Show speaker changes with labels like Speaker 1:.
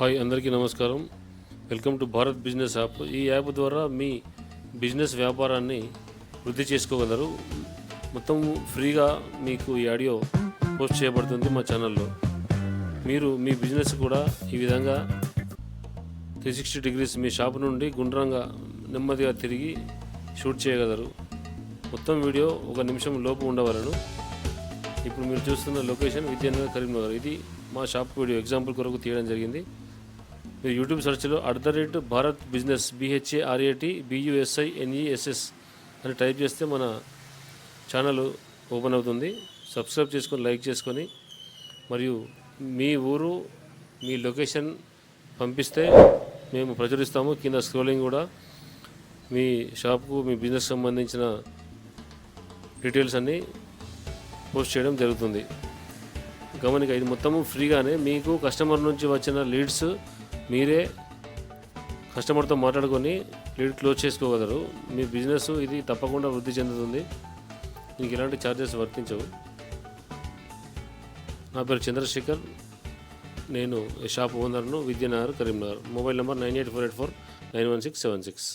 Speaker 1: Hi అందరికీ నమస్కారం. Welcome to Bharat business app. ఈ యాప్ ద్వారా మీ బిజినెస్ వ్యాపారాన్ని వృద్ధి చేసుకోగలరు. మొత్తం ఫ్రీగా మీకు ఈ ఆడియో పోస్ట్ చేయబడుతుంది మా ఛానల్లో. మీరు మీ బిజినెస్ కూడా ఈ విధంగా త్రీ సిక్స్టీ డిగ్రీస్ మీ షాప్ నుండి గుండ్రంగా నెమ్మదిగా తిరిగి షూట్ చేయగలరు. మొత్తం వీడియో ఒక నిమిషం లోపు ఉండవలను. ఇప్పుడు మీరు చూస్తున్న లొకేషన్ విద్యానగర్ కరీంనగర్. ఇది మా షాప్ వీడియో. ఎగ్జాంపుల్ కొరకు తీయడం జరిగింది. YouTube సెర్చ్లో at the rate Bharat business B H A R A T B U S I N E S S అని టైప్ చేస్తే మన ఛానల్ ఓపెన్ అవుతుంది. సబ్స్క్రైబ్ చేసుకొని లైక్ చేసుకొని మరియు మీ ఊరు మీ లొకేషన్ పంపిస్తే మేము ప్రచురిస్తాము. కింద స్క్రోలింగ్ కూడా మీ షాప్కు మీ బిజినెస్ సంబంధించిన డీటెయిల్స్ అన్నీ పోస్ట్ చేయడం జరుగుతుంది. గమనిక ఇది మొత్తము ఫ్రీగానే మీకు కస్టమర్ నుంచి వచ్చిన లీడ్స్ మీరే కస్టమర్తో మాట్లాడుకొని లీడ్ క్లోజ్ చేసుకోగలరు. మీ బిజినెస్ ఇది తప్పకుండా వృద్ధి చెందుతుంది. మీకు ఎలాంటి ఛార్జెస్ వర్తించవు. నా పేరు చంద్రశేఖర్. నేను shop ఓనర్ను Vidyanagar Karimnagar. Mobile number nine eight four eight four nine one six seven six.